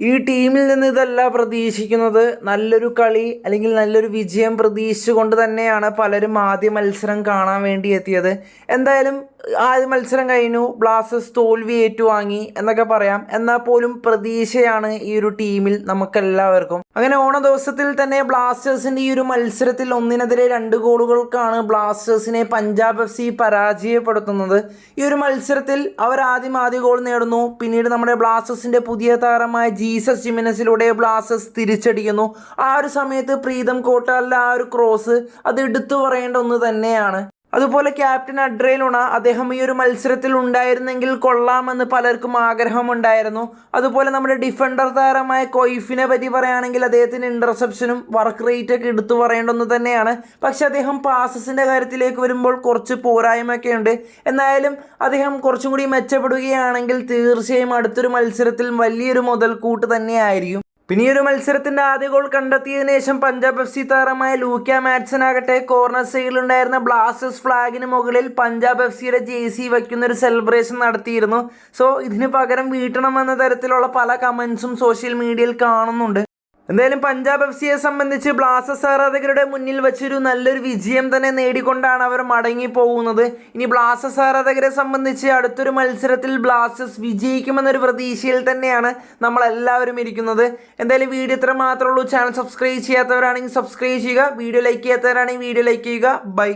ഈ ടീമിൽ നിന്ന് ഇതല്ല പ്രതീക്ഷിക്കുന്നത്. നല്ലൊരു കളി അല്ലെങ്കിൽ നല്ലൊരു വിജയം പ്രതീക്ഷിച്ചുകൊണ്ട് തന്നെയാണ് പലരും ആദ്യ മത്സരം കാണാൻ വേണ്ടി എത്തിയത്. എന്തായാലും ആദ്യ മത്സരം കഴിഞ്ഞു. ബ്ലാസ്റ്റേഴ്സ് തോൽവി ഏറ്റുവാങ്ങി എന്നൊക്കെ പറയാം. എന്നാൽ പോലും പ്രതീക്ഷയാണ് ഈ ഒരു ടീമിൽ നമുക്കെല്ലാവർക്കും. അങ്ങനെ ഓണ ദിവസത്തിൽ തന്നെ ബ്ലാസ്റ്റേഴ്സിന്റെ ഈ ഒരു മത്സരത്തിൽ ഒന്നിനെതിരെ രണ്ട് ഗോളുകൾക്കാണ് ബ്ലാസ്റ്റേഴ്സിനെ പഞ്ചാബ് എഫ് സി പരാജയപ്പെടുത്തുന്നത്. ഈ ഒരു മത്സരത്തിൽ അവർ ആദ്യം ആദ്യ ഗോൾ നേടുന്നു. പിന്നീട് നമ്മുടെ ബ്ലാസ്റ്റേഴ്സിന്റെ പുതിയ താരമായ ജീസസ് ജിമിനസിലൂടെ ബ്ലാസസ് തിരിച്ചടിക്കുന്നു. ആ ഒരു സമയത്ത് പ്രീതം കോട്ടാലിലെ ആ ഒരു ക്രോസ് അത് എടുത്തു പറയേണ്ട ഒന്ന് തന്നെയാണ്. അതുപോലെ ക്യാപ്റ്റൻ അഡ്രേലുണ അദ്ദേഹം ഈ ഒരു മത്സരത്തിൽ ഉണ്ടായിരുന്നെങ്കിൽ കൊള്ളാമെന്ന് പലർക്കും ആഗ്രഹമുണ്ടായിരുന്നു. അതുപോലെ നമ്മുടെ ഡിഫൻഡർ താരമായ കൊയ്ഫിനെ പറ്റി പറയുകയാണെങ്കിൽ അദ്ദേഹത്തിന്റെ ഇന്റർസെപ്ഷനും വർക്ക് റേറ്റ് ഒക്കെ എടുത്തു പറയേണ്ട ഒന്ന് തന്നെയാണ്. പക്ഷെ അദ്ദേഹം പാസസിന്റെ കാര്യത്തിലേക്ക് വരുമ്പോൾ കുറച്ച് പോരായ്മയൊക്കെ ഉണ്ട്. എന്നായാലും അദ്ദേഹം കുറച്ചും കൂടി മെച്ചപ്പെടുകയാണെങ്കിൽ തീർച്ചയായും അടുത്തൊരു മത്സരത്തിൽ വലിയൊരു മുതൽക്കൂട്ട് തന്നെയായിരിക്കും. പിന്നെ ഈ ഒരു മത്സരത്തിന്റെ ആദ്യ ഗോൾ കണ്ടെത്തിയതിനു ശേഷം പഞ്ചാബ് എഫ് സി താരമായ ലൂക്ക മാറ്റ്സൺ ആകട്ടെ കോർണർ സൈഡിലുണ്ടായിരുന്ന ബ്ലാസ്റ്റേഴ്സ് ഫ്ലാഗിന് മുകളിൽ പഞ്ചാബ് എഫ് സിയുടെ ജെ സി വയ്ക്കുന്ന ഒരു സെലിബ്രേഷൻ നടത്തിയിരുന്നു. സോ ഇതിന് പകരം വീട്ടണമെന്ന തരത്തിലുള്ള പല കമൻസും സോഷ്യൽ മീഡിയയിൽ കാണുന്നുണ്ട്. എന്തായാലും പഞ്ചാബ് എഫ് സിയെ സംബന്ധിച്ച് ബ്ലാസ്റ്റേഴ്സ് ആരാധകരുടെ മുന്നിൽ വെച്ചൊരു നല്ലൊരു വിജയം തന്നെ നേടിക്കൊണ്ടാണ് അവർ മടങ്ങി പോകുന്നത് ഇനി ബ്ലാസ്റ്റേഴ്സ് ആരാധകരെ സംബന്ധിച്ച് അടുത്തൊരു മത്സരത്തിൽ ബ്ലാസ്റ്റേഴ്സ് വിജയിക്കുമെന്നൊരു പ്രതീക്ഷയിൽ തന്നെയാണ് നമ്മളെല്ലാവരും ഇരിക്കുന്നത്. എന്തായാലും വീഡിയോ ഇത്ര മാത്രമേ ഉള്ളൂ. ചാനൽ സബ്സ്ക്രൈബ് ചെയ്യാത്തവരാണെങ്കിൽ സബ്സ്ക്രൈബ് ചെയ്യുക. വീഡിയോ ലൈക്ക് ചെയ്യാത്തവരാണെങ്കിൽ വീഡിയോ ലൈക്ക് ചെയ്യുക. ബൈ.